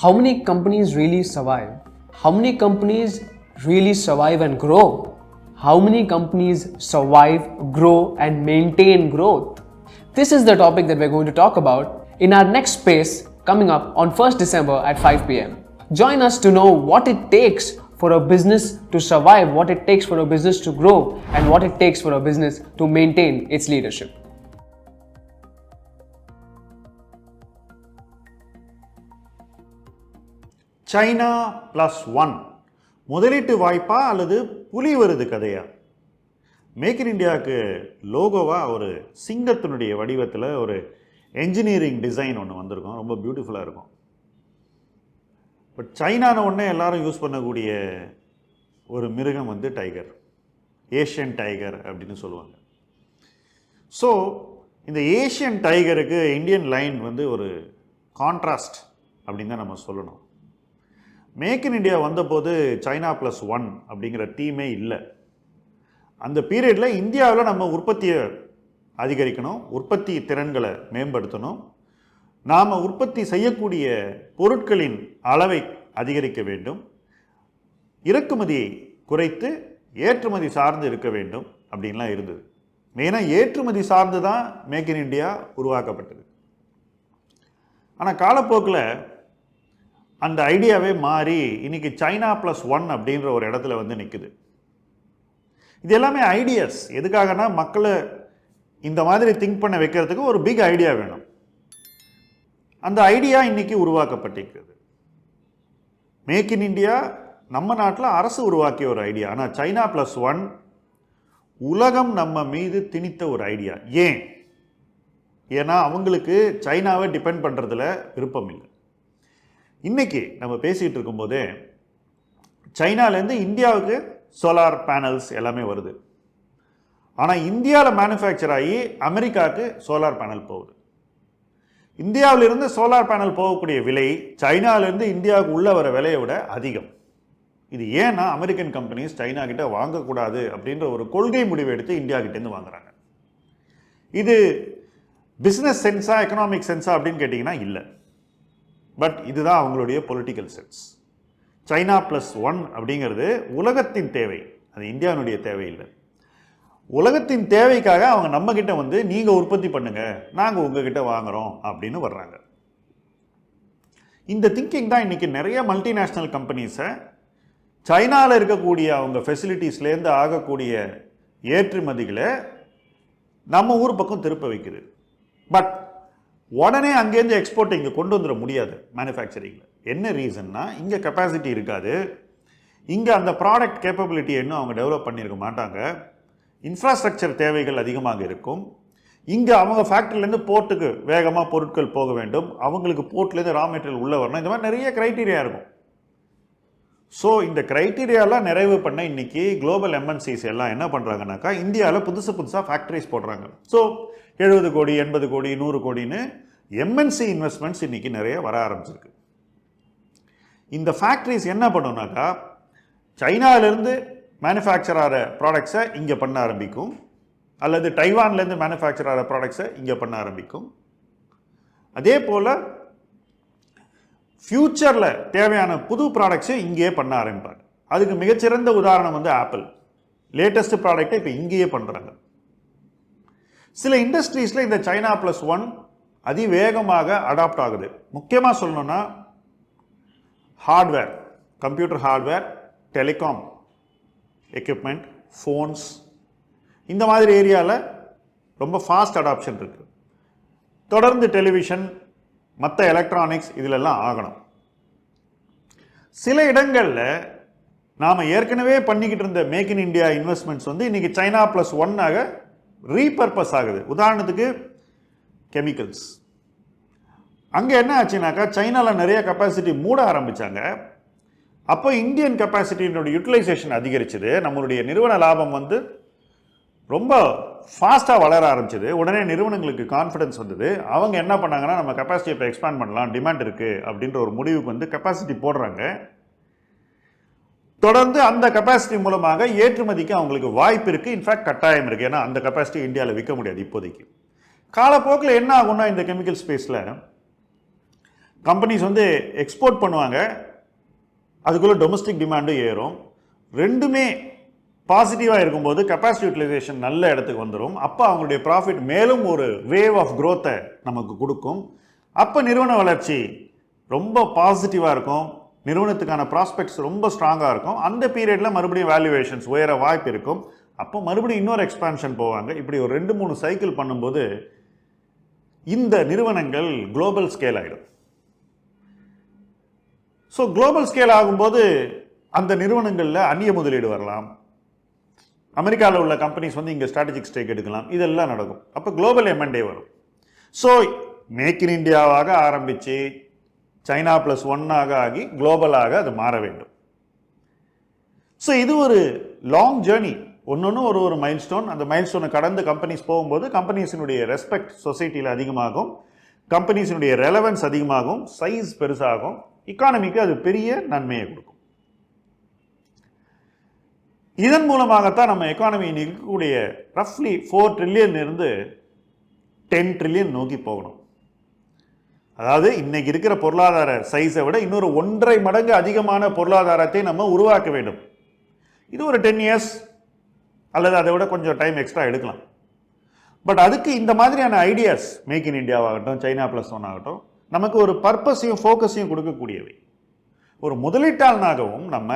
how many companies really survive? How many companies really survive and grow? How many companies survive, grow, and maintain growth? This is the topic that we're going to talk about in our next space coming up on 1st December at 5 pm. Join us to know what it takes for a business to survive, what it takes for a business to grow, and what it takes for a business to maintain its leadership. China plus one முதலீட்டு வாய்ப்பா அல்லது புலி வருது கதையா? Make in இண்டியாவுக்கு லோகோவாக ஒரு சிங்கத்தினுடைய வடிவத்தில் ஒரு engineering design ஒன்று வந்திருக்கும். ரொம்ப பியூட்டிஃபுல்லாக இருக்கும். பட் சைனான ஒன்று எல்லாரும் யூஸ் பண்ணக்கூடிய ஒரு மிருகம் வந்து டைகர் ஏஷியன் டைகர் அப்படின்னு சொல்லுவாங்க. ஸோ இந்த ஏஷியன் டைகருக்கு இந்தியன் லைன் வந்து ஒரு கான்ட்ராஸ்ட் அப்படின்னு தான் நம்ம சொல்லணும். மேக் இன் இண்டியா வந்தபோது சைனா ப்ளஸ் ஒன் அப்படிங்கிற டீமே இல்லை. அந்த பீரியடில் இந்தியாவில் நம்ம உற்பத்தியை அதிகரிக்கணும் உற்பத்தி திறன்களை மேம்படுத்தணும். நாம் உற்பத்தி செய்யக்கூடிய பொருட்களின் அளவை அதிகரிக்க வேண்டும். இறக்குமதியை குறைத்து ஏற்றுமதி சார்ந்து இருக்க வேண்டும் அப்படின்லாம் இருந்தது. மெயினாக ஏற்றுமதி சார்ந்து தான் மேக் இன் இண்டியா உருவாக்கப்பட்டது. ஆனால் காலப்போக்கில் அந்த ஐடியாவே மாறி இன்னைக்கு சைனா ப்ளஸ் ஒன் அப்படின்ற ஒரு இடத்துல வந்து நிற்குது இது எல்லாமே ஐடியாஸ் எதுக்காகனா மக்களை இந்த மாதிரி திங்க் பண்ண வைக்கிறதுக்கு ஒரு பிக் ஐடியா வேணும். அந்த ஐடியா இன்னைக்கு உருவாக்கப்பட்டிருக்கிறது. மேக் இன் இண்டியா நம்ம நாட்டில் அரசு உருவாக்கிய ஒரு ஐடியா ஆனால் சைனா ப்ளஸ் ஒன் உலகம் நம்ம மீது திணித்த ஒரு ஐடியா ஏன்? ஏன்னா அவங்களுக்கு சைனாவை டிபெண்ட் பண்ணுறதுல விருப்பம் இல்லை. இன்றைக்கி நம்ம பேசிகிட்டு இருக்கும்போதே சைனாலேருந்து இந்தியாவுக்கு சோலார் பேனல்ஸ் எல்லாமே வருது. ஆனால் இந்தியாவில் மேனுஃபேக்சர் ஆகி அமெரிக்காவுக்கு சோலார் பேனல் போகுது. இந்தியாவிலிருந்து சோலார் பேனல் போகக்கூடிய விலை சைனாவிலேருந்து இந்தியாவுக்கு உள்ளே வர விலையை விட அதிகம். இது ஏன்னா அமெரிக்கன் கம்பெனிஸ் சைனா கிட்ட வாங்கக்கூடாது அப்படின்ற ஒரு கொள்கை முடிவு எடுத்து இந்தியா கிட்டேருந்து வாங்குறாங்க. இது பிஸ்னஸ் சென்ஸா எக்கனாமிக் சென்ஸா அப்படின்னு கேட்டிங்கன்னா இல்லை. பட் இதுதான் அவங்களுடைய political sense China plus one அப்படிங்கிறது உலகத்தின் தேவை. அது இந்தியாவினுடைய தேவையில்லை. உலகத்தின் தேவைக்காக அவங்க நம்மக்கிட்ட வந்து நீங்கள் உற்பத்தி பண்ணுங்கள் நாங்கள் உங்ககிட்ட வாங்குறோம். அப்படின்னு வர்றாங்க. இந்த திங்கிங் தான் இன்றைக்கி நிறைய மல்டிநேஷ்னல் கம்பெனிஸை சைனாவில் இருக்கக்கூடிய அவங்க ஃபெசிலிட்டிஸ்லேருந்து ஆகக்கூடிய ஏற்றுமதிகளை நம்ம ஊர் பக்கம் திருப்ப வைக்குது. பட் உடனே அங்கேருந்து எக்ஸ்போர்ட்டை இங்கே கொண்டு வந்துட முடியாது மேனுஃபேக்சரிங்கில் என்ன ரீசன்னா இங்கே கெப்பாசிட்டி இருக்காது. இங்கே அந்த ப்ராடக்ட் கேப்பபிலிட்டி இன்னும் அவங்க டெவலப் பண்ணியிருக்க மாட்டாங்க. இன்ஃப்ராஸ்ட்ரக்சர் தேவைகள் அதிகமாக இருக்கும். இங்கே அவங்க ஃபேக்ட்ரிலேருந்து போர்ட்டுக்கு வேகமாக பொருட்கள் போக வேண்டும். அவங்களுக்கு போர்ட்லேருந்து ரா மெட்டீரியல் உள்ளே வரணும். இந்த மாதிரி நிறைய க்ரைட்டீரியா இருக்கும். ஸோ இந்த க்ரைட்டீரியாலாம் நிறைவு பண்ண இன்னைக்கு குளோபல் எம்என்சிஸ் எல்லாம் என்ன பண்ணுறாங்கனாக்கா இந்தியாவில் புதுசு புதுசாக ஃபேக்ட்ரிஸ் போடுறாங்க. ஸோ எழுபது கோடி எண்பது கோடி நூறு கோடின்னு எம்என்சி இன்வெஸ்ட்மெண்ட்ஸ் இன்றைக்கி நிறைய வர ஆரம்பிச்சிருக்கு. இந்த ஃபேக்ட்ரிஸ் என்ன பண்ணுனாக்கா சைனாவிலேருந்து மேனுஃபேக்சர் ஆகிற ப்ராடக்ட்ஸை இங்கே பண்ண ஆரம்பிக்கும். அல்லது டைவான்லேருந்து மேனுஃபேக்சர் ஆகிற ப்ராடக்ட்ஸை இங்கே பண்ண ஆரம்பிக்கும். அதே போல் ஃப்யூச்சரில் தேவையான புது ப்ராடக்ட்ஸை இங்கேயே பண்ண ஆரம்பிப்பாங்க. அதுக்கு மிகச்சிறந்த உதாரணம் வந்து ஆப்பிள் லேட்டஸ்ட் ப்ராடக்டை இப்போ இங்கேயே பண்ணுறாங்க சில இண்டஸ்ட்ரீஸில் இந்த சைனா ப்ளஸ் ஒன் அதிவேகமாக அடாப்ட் ஆகுது. முக்கியமாக சொல்லணும்னா hardware computer hardware telecom equipment phones இந்த மாதிரி ஏரியாவில் ரொம்ப ஃபாஸ்ட் அடாப்ஷன் இருக்குது தொடர்ந்து டெலிவிஷன் மற்ற எலக்ட்ரானிக்ஸ் இதிலெல்லாம் ஆகணும். சில இடங்களில் நாம் ஏற்கனவே பண்ணிக்கிட்டு இருந்த மேக் இன் இண்டியா இன்வெஸ்ட்மெண்ட்ஸ் வந்து இன்றைக்கி சைனா ப்ளஸ் ஒன்னாக ரீபர்பஸ் ஆகுது. உதாரணத்துக்கு கெமிக்கல்ஸ் அங்கே என்ன ஆச்சுனாக்கா சைனாவில் நிறைய கெப்பாசிட்டி மூட ஆரம்பித்தாங்க அப்போ இந்தியன் கெப்பாசிட்டியினுடைய யூட்டிலைசேஷன் அதிகரிச்சது. நம்மளுடைய நிறுவன லாபம் வந்து ரொம்ப ஃபாஸ்ட்டாக வளர ஆரம்பிச்சது. உடனே நிறுவனங்களுக்கு கான்ஃபிடன்ஸ் வந்தது. அவங்க என்ன பண்ணாங்கன்னா நம்ம கெப்பாசிட்டி இப்போ எக்ஸ்பேண்ட் பண்ணலாம் டிமாண்ட் இருக்குது அப்படின்ற ஒரு முடிவுக்கு வந்து கெப்பாசிட்டி போடுறாங்க. தொடர்ந்து அந்த கெப்பாசிட்டி மூலமாக ஏற்றுமதிக்கு அவங்களுக்கு வாய்ப்பு இருக்குது இன்ஃபேக்ட் கட்டாயம் இருக்குது ஏன்னா அந்த கெப்பாசிட்டி இந்தியாவில் விற்க முடியாது இப்போதைக்கு. காலப்போக்கில் என்ன ஆகும்னா இந்த கெமிக்கல் ஸ்பேஸில் கம்பெனிஸ் வந்து எக்ஸ்போர்ட் பண்ணுவாங்க. அதுக்குள்ளே டொமஸ்டிக் டிமாண்டும் ஏறும். ரெண்டுமே பாசிட்டிவாக இருக்கும்போது கெப்பாசிட்டி யூட்டிலைசேஷன் நல்ல இடத்துக்கு வந்துடும் அப்போ அவங்களுடைய ப்ராஃபிட் மேலும் ஒரு வேவ் ஆஃப் க்ரோத்தை நமக்கு கொடுக்கும். அப்போ நிறுவன வளர்ச்சி ரொம்ப பாசிட்டிவாக இருக்கும். நிறுவனத்துக்கான ப்ராஸ்பெக்ட்ஸ் ரொம்ப ஸ்ட்ராங்காக இருக்கும். அந்த பீரியடில் மறுபடியும் வேல்யூவேஷன்ஸ் உயர வாய்ப்பு இருக்கும். அப்போ மறுபடியும் இன்னொரு எக்ஸ்பான்ஷன் போவாங்க. இப்படி ஒரு ரெண்டு மூணு சைக்கிள் பண்ணும்போது இந்த நிறுவனங்கள் குளோபல் ஸ்கேல் ஆகிடும் ஸோ குளோபல் ஸ்கேல் ஆகும்போது அந்த நிறுவனங்களில் அந்நிய முதலீடு வரலாம். அமெரிக்காவில் உள்ள கம்பெனிஸ் வந்து இங்கே ஸ்ட்ராட்டஜிக் ஸ்டேக் எடுக்கலாம். இதெல்லாம் நடக்கும். அப்போ குளோபல் எம்என்டே வரும். ஸோ மேக் இன் இந்தியாவாக ஆரம்பித்து சைனா ப்ளஸ் ஒன்னாக ஆகி குளோபலாக அது மாற வேண்டும். ஸோ இது ஒரு லாங் ஜேர்னி ஒன்று ஒரு ஒரு மைல்ஸ்டோன் அந்த மைல்ஸ்டோனை கடந்து கம்பெனிஸ் போகும்போது கம்பெனிஸினுடைய ரெஸ்பெக்ட் சொசைட்டியில் அதிகமாகும். கம்பெனிஸினுடைய ரெலவன்ஸ் அதிகமாகும். சைஸ் பெருசாகும். இக்கானமிக்கு அது பெரிய நன்மையை கொடுக்கும். இதன் மூலமாகத்தான் நம்ம எக்கானமி இருக்கக்கூடிய ரஃப்லி ஃபோர் ட்ரில்லியன் இருந்து டென் ட்ரில்லியன் நோக்கி போகணும். அதாவது இன்னைக்கு இருக்கிற பொருளாதார சைஸை விட இன்னொரு ஒன்றரை மடங்கு அதிகமான பொருளாதாரத்தை நம்ம உருவாக்க வேண்டும். இது ஒரு டென் இயர்ஸ் அல்லது அதை விட கொஞ்சம் டைம் எக்ஸ்ட்ரா எடுக்கலாம். பட் அதுக்கு இந்த மாதிரியான ஐடியாஸ் மேக் இன் இந்தியாவாகட்டும் சைனா ப்ளஸ் ஒன் ஆகட்டும் நமக்கு ஒரு பர்பஸையும் ஃபோக்கஸையும் கொடுக்கக்கூடியவை. ஒரு முதலீட்டாளனாகவும் நம்ம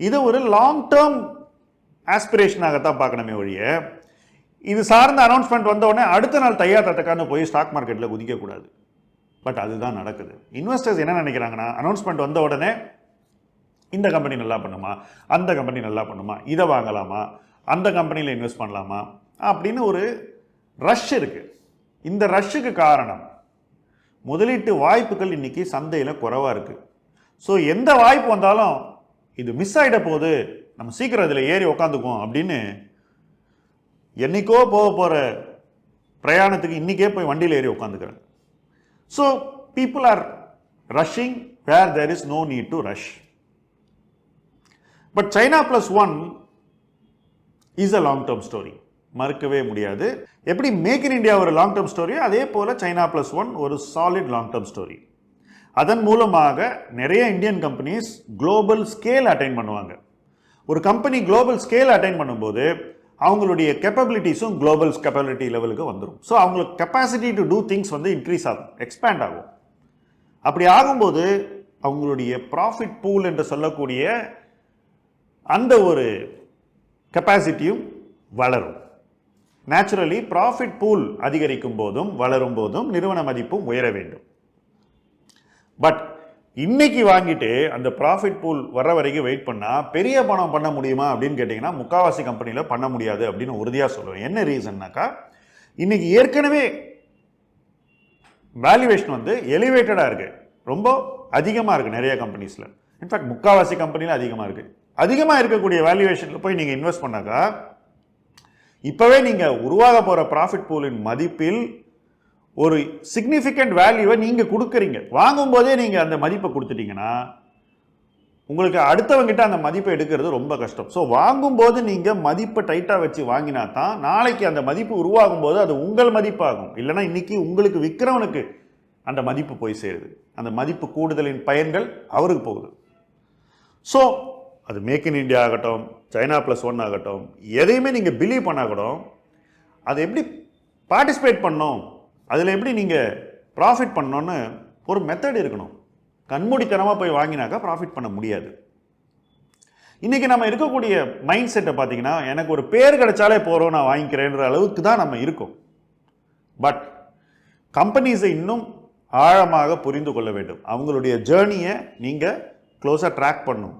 இது ஒரு லாங் டேர்ம் ஆஸ்பிரேஷனாகத்தான் பார்க்கணுமே ஒழிய இது சார்ந்த அனௌன்ஸ்மெண்ட் வந்த உடனே அடுத்த நாள் தையா தத்தக்கான்னு போய் ஸ்டாக் மார்க்கெட்டில் குதிக்கக்கூடாது பட் அதுதான் நடக்குது. இன்வெஸ்டர்ஸ் என்ன நினைக்கிறாங்கன்னா அனௌன்ஸ்மெண்ட் வந்த உடனே இந்த கம்பெனி நல்லா பண்ணுமா? அந்த கம்பெனி நல்லா பண்ணுமா? இதை வாங்கலாமா? அந்த கம்பெனியில் இன்வெஸ்ட் பண்ணலாமா? அப்படின்னு ஒரு ரஷ் இருக்குது இந்த ரஷ்ஷுக்கு காரணம் முதலீட்டு வாய்ப்புகள் இன்னைக்கு சந்தையில் குறைவாக இருக்குது ஸோ எந்த வாய்ப்பு வந்தாலும் இது மிஸ் ஆகிட போகுது. நம்ம சீக்கிரம் இதில் ஏறி உக்காந்துக்குவோம் அப்படின்னு என்னைக்கோ போக போகிற பிரயாணத்துக்கு இன்றைக்கே போய் வண்டியில் ஏறி உட்காந்துக்கிறாங்க so people are rushing where there is no need to rush but China plus one is a long term story மறுக்கவே முடியாது. எப்படி மேக் இன் இண்டியா ஒரு லாங் டேர்ம் ஸ்டோரியோ அதே போல் சைனா பிளஸ் ஒன் ஒரு சாலிட் லாங் டேர்ம் ஸ்டோரி அதன் மூலமாக நிறைய Indian companies global scale attain பண்ணுவாங்க. ஒரு கம்பெனி குளோபல் ஸ்கேல் அட்டைன் பண்ணும்போது அவங்களுடைய கெப்பபிலிட்டிஸும் குளோபல் கெப்பபிலிட்டி லெவலுக்கு வந்துடும் ஸோ அவங்களுக்கு கெப்பாசிட்டி டு டூ திங்ஸ் வந்து இன்க்ரீஸ் ஆகும் எக்ஸ்பேண்ட் ஆகும். அப்படி ஆகும்போது அவங்களுடைய ப்ராஃபிட் பூல் என்று சொல்லக்கூடிய அந்த ஒரு கெப்பாசிட்டியும் வளரும். நேச்சுரலி ப்ராஃபிட் பூல் அதிகரிக்கும் போதும் வளரும் போதும் நிறுவன மதிப்பும் உயர வேண்டும். பட் இன்னைக்கு வாங்கிட்டு அந்த ப்ராஃபிட் பூல் வர்ற வரைக்கும் வெயிட் பண்ணால் பெரிய பணம் பண்ண முடியுமா அப்படின்னு கேட்டிங்கன்னா முக்காவாசி கம்பெனியில் பண்ண முடியாது அப்படின்னு உறுதியாக சொல்லுவேன். என்ன ரீசன்னாக்கா இன்னைக்கு ஏற்கனவே வேல்யூவேஷன் வந்து எலிவேட்டடாக இருக்குது ரொம்ப அதிகமாக இருக்குது நிறைய கம்பெனிஸில் இன்ஃபேக்ட் முக்காவாசி கம்பெனியில் அதிகமாக இருக்குது அதிகமாக இருக்கக்கூடிய வேல்யூவேஷனில் போய் நீங்கள் இன்வெஸ்ட் பண்ணாக்கா இப்போவே நீங்கள் உருவாக போகிற ப்ராஃபிட் பூலின் மதிப்பில் ஒரு சிக்னிஃபிகண்ட் வேல்யூவை நீங்கள் கொடுக்குறீங்க. வாங்கும்போதே நீங்கள் அந்த மதிப்பை கொடுத்துட்டீங்கன்னா உங்களுக்கு அடுத்தவங்கிட்ட அந்த மதிப்பை எடுக்கிறது ரொம்ப கஷ்டம். ஸோ வாங்கும்போது நீங்கள் மதிப்பை டைட்டாக வச்சு வாங்கினா தான் நாளைக்கு அந்த மதிப்பு உருவாகும் போது அது உங்கள் மதிப்பாகும். இல்லைன்னா இன்றைக்கி உங்களுக்கு விற்கிறவனுக்கு அந்த மதிப்பு போய் சேருது. அந்த மதிப்பு கூடுதலின் பயன்கள் அவருக்கு போகுது. ஸோ அது மேக் இன் இண்டியா ஆகட்டும் சைனா ப்ளஸ் ஒன் ஆகட்டும் எதையுமே நீங்கள் பிலீவ் பண்ணால் கூட அதை எப்படி பார்ட்டிசிபேட் பண்ணோம் அதில் எப்படி நீங்கள் ப்ராஃபிட் பண்ணோன்னு ஒரு மெத்தட் இருக்கணும். கண்மூடித்தனமாக போய் வாங்கினாக்கா ப்ராஃபிட் பண்ண முடியாது. இன்றைக்கி நம்ம இருக்கக்கூடிய மைண்ட் செட்டை பார்த்தீங்கன்னா எனக்கு ஒரு பேர் கிடைச்சாலே போகிறோம் நான் வாங்கிக்கிறேன்ற அளவுக்கு தான் நம்ம இருக்கோம். பட் கம்பெனிஸை இன்னும் ஆழமாக புரிந்து கொள்ள வேண்டும். அவங்களுடைய ஜேர்னியை நீங்கள் க்ளோஸாக ட்ராக் பண்ணணும்.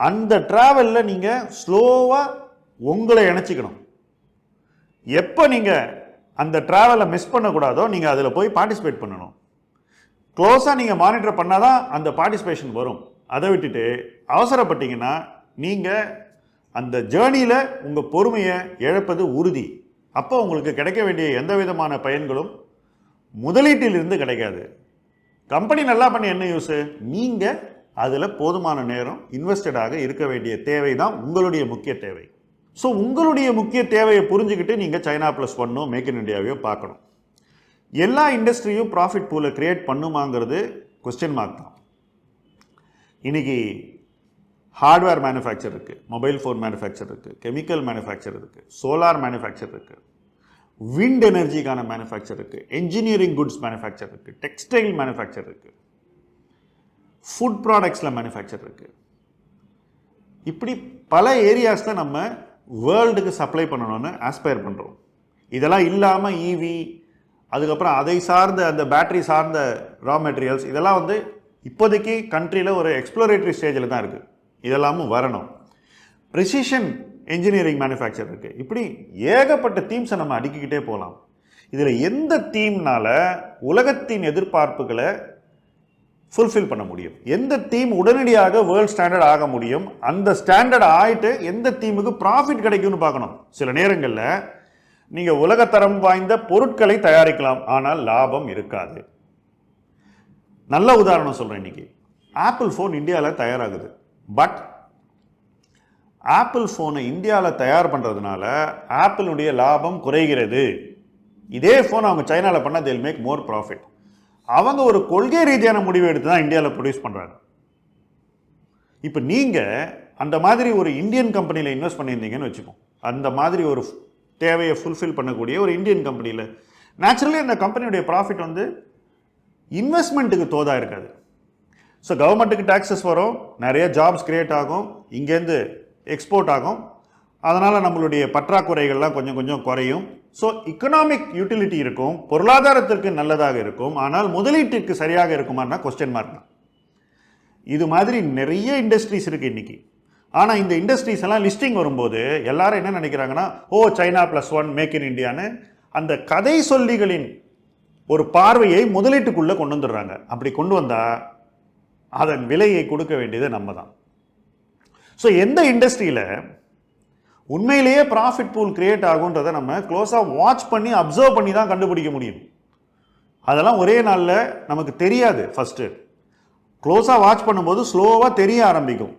அந்த ட்ராவலில் நீங்கள் ஸ்லோவாக உங்களை இணைச்சிக்கணும். எப்போ நீங்கள் அந்த ட்ராவலை மிஸ் பண்ணக்கூடாதோ நீங்கள் அதில் போய் பார்ட்டிசிபேட் பண்ணணும். க்ளோஸாக நீங்கள் மானிட்டர் பண்ணால் தான் அந்த பார்ட்டிசிபேஷன் வரும். அதை விட்டுட்டு அவசரப்பட்டீங்கன்னா நீங்கள் அந்த ஜேர்னியில் உங்கள் பொறுமையை இழப்பது உறுதி. அப்போ உங்களுக்கு கிடைக்க வேண்டிய எந்த விதமான பயன்களும் முதலீட்டிலிருந்து கிடைக்காது. கம்பெனி நல்லா பண்ணி என்ன யூஸு நீங்கள் அதில் போதுமான நேரம் இன்வெஸ்டடாக இருக்க வேண்டிய தேவை தான் உங்களுடைய முக்கிய தேவை. ஸோ உங்களுடைய முக்கிய தேவையை புரிஞ்சுக்கிட்டு நீங்கள் சைனா ப்ளஸ் ஒன்னோ மேக் இன் இண்டியாவையோ பார்க்கணும். எல்லா இண்டஸ்ட்ரியும் ப்ராஃபிட் பூலை கிரியேட் பண்ணுமாங்கிறது கொஸ்டின் மார்க் தான். இன்றைக்கி ஹார்ட்வேர் மேனுஃபேக்சர் இருக்குது மொபைல் ஃபோன் மேனுஃபேக்சர் இருக்குது கெமிக்கல் மேனுஃபேக்சர் இருக்குது சோலார் மேனுஃபேக்சர் இருக்குது விண்ட் எனர்ஜிக்கான மேனுஃபேக்சர் இருக்குது என்ஜினியரிங் குட்ஸ் மேனுஃபேக்சர் இருக்குது டெக்ஸ்டைல் மேனுஃபேக்சர் இருக்குது ஃபுட் ப்ராடக்ட்ஸில் மேனுஃபேக்சர் இருக்குது இப்படி பல ஏரியாஸ் தான் நம்ம வேர்ல்டுக்கு சப்ளை பண்ணணும்னு ஆஸ்பயர் பண்ணுறோம் இதெல்லாம் இல்லாமல் ஈவி அதுக்கப்புறம் அதை சார்ந்த அந்த பேட்டரி சார்ந்த ரா மெட்டீரியல்ஸ் இதெல்லாம் வந்து இப்போதைக்கு கண்ட்ரியில் ஒரு எக்ஸ்ப்ளோரேட்டரி ஸ்டேஜில் தான் இருக்குது இதெல்லாமும் வரணும். ப்ரிசிஷன் இன்ஜினியரிங் மேனுஃபேக்சர் இருக்குது இப்படி ஏகப்பட்ட தீம்ஸை நம்ம அடுக்கிக்கிட்டே போகலாம். இதில் எந்த தீம்னால உலகத்தின் எதிர்பார்ப்புகளை ஃபுல்ஃபில் பண்ண முடியும். எந்த தீம் உடனடியாக வேர்ல்ட் ஸ்டாண்டர்ட் ஆக முடியும் அந்த ஸ்டாண்டர்ட் ஆகிட்டு எந்த தீமுக்கு ப்ராஃபிட் கிடைக்கும்னு பார்க்கணும். சில நேரங்களில் நீங்கள் உலகத்தரம் வாய்ந்த பொருட்களை தயாரிக்கலாம் ஆனால் லாபம் இருக்காது. நல்ல உதாரணம் சொல்கிறேன் இன்னைக்கு. ஆப்பிள் ஃபோன் இந்தியாவில் தயாராகுது. பட் ஆப்பிள் ஃபோனை இந்தியாவில் தயார் பண்ணுறதுனால ஆப்பிளுடைய லாபம் குறைகிறது. இதே ஃபோன் அவங்க சைனாவில் பண்ணால் தேல் மேக் மோர் ப்ராஃபிட் அவங்க ஒரு கொள்கை ரீதியான முடிவு எடுத்து தான் இந்தியாவில் ப்ரொடியூஸ் பண்ணுறாங்க இப்போ நீங்கள் அந்த மாதிரி ஒரு இந்தியன் கம்பெனியில் இன்வெஸ்ட் பண்ணியிருந்தீங்கன்னு வச்சுக்கோம் அந்த மாதிரி ஒரு தேவையை ஃபுல்ஃபில் பண்ணக்கூடிய ஒரு இந்தியன் கம்பெனியில் நேச்சுரலி அந்த கம்பெனியுடைய ப்ராஃபிட் வந்து இன்வெஸ்ட்மெண்ட்டுக்கு தோதாக இருக்காது. ஸோ கவர்மெண்ட்டுக்கு டேக்ஸஸ் வரும் நிறைய ஜாப்ஸ் க்ரியேட் ஆகும் இங்கேருந்து எக்ஸ்போர்ட் ஆகும். அதனால் நம்மளுடைய பற்றாக்குறைகள்லாம் கொஞ்சம் கொஞ்சம் குறையும். ஸோ இக்கனாமிக் யூட்டிலிட்டி இருக்கும் பொருளாதாரத்திற்கு நல்லதாக இருக்கும் ஆனால் முதலீட்டிற்கு சரியாக இருக்குமான்னா கொஸ்டின் மார்க் தான். இது மாதிரி நிறைய இண்டஸ்ட்ரீஸ் இருக்குது இன்றைக்கி ஆனால் இந்த இண்டஸ்ட்ரீஸ் எல்லாம் லிஸ்டிங் வரும்போது எல்லாரும் என்ன நினைக்கிறாங்கன்னா ஓ China plus one make in இண்டியான்னு அந்த கதை சொல்லிகளின் ஒரு பார்வையை முதலீட்டுக்குள்ளே கொண்டு வந்துடுறாங்க. அப்படி கொண்டு வந்தால் அதன் விலையை கொடுக்க வேண்டியது நம்ம தான். ஸோ எந்த இண்டஸ்ட்ரியில் உண்மையிலேயே ப்ராஃபிட் பூல் கிரியேட் ஆகுன்றதை நம்ம க்ளோஸாக வாட்ச் பண்ணி அப்சர்வ் பண்ணி தான் கண்டுபிடிக்க முடியும். அதெல்லாம் ஒரே நாளில் நமக்கு தெரியாது ஃபஸ்ட்டு க்ளோஸாக வாட்ச் பண்ணும்போது ஸ்லோவாக தெரிய ஆரம்பிக்கும்.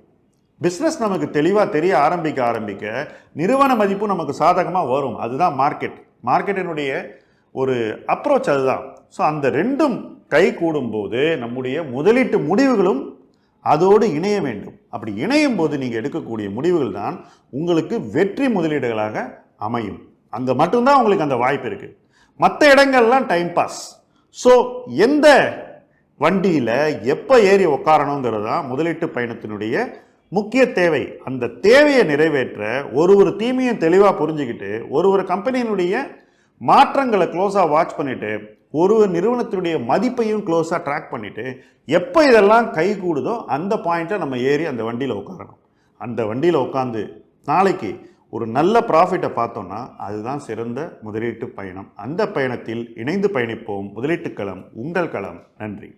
பிஸ்னஸ் நமக்கு தெளிவாக தெரிய ஆரம்பிக்க ஆரம்பிக்க நிறுவன மதிப்பு நமக்கு சாதகமாக வரும். அதுதான் மார்க்கெட் மார்க்கெட்டினுடைய ஒரு அப்ரோச் அதுதான். ஸோ அந்த ரெண்டும் கை கூடும்போது நம்முடைய முதலீட்டு முடிவுகளும் அதோடு இணைய வேண்டும். அப்படி இணையும் போது நீங்கள் எடுக்கக்கூடிய முடிவுகள் தான் உங்களுக்கு வெற்றி முதலீடுகளாக அமையும். அங்கே மட்டும்தான் உங்களுக்கு அந்த வாய்ப்பு இருக்குது மற்ற இடங்கள்லாம் டைம் பாஸ் ஸோ எந்த வண்டியில் எப்போ ஏறி உட்காரணுங்கிறது தான் முதலீட்டு பயணத்தினுடைய முக்கிய தேவை. அந்த தேவையை நிறைவேற்ற ஒரு ஒரு தீமையும் தெளிவாக புரிஞ்சுக்கிட்டு ஒரு ஒரு கம்பெனியினுடைய மாற்றங்களை க்ளோஸாக வாட்ச் பண்ணிவிட்டு ஒரு நிறுவனத்தினுடைய மதிப்பையும் க்ளோஸாக ட்ராக் பண்ணிவிட்டு எப்போ இதெல்லாம் கை கூடுதோ அந்த பாயிண்ட்டை நம்ம ஏறி அந்த வண்டியில் உட்காரணும். அந்த வண்டியில் உட்காந்து நாளைக்கு ஒரு நல்ல ப்ராஃபிட்டை பார்த்தோன்னா அதுதான் சிறந்த முதலீட்டு பயணம். அந்த பயணத்தில் இணைந்து பயணிப்போம். முதலீட்டு களம் உங்கள் களம். நன்றி.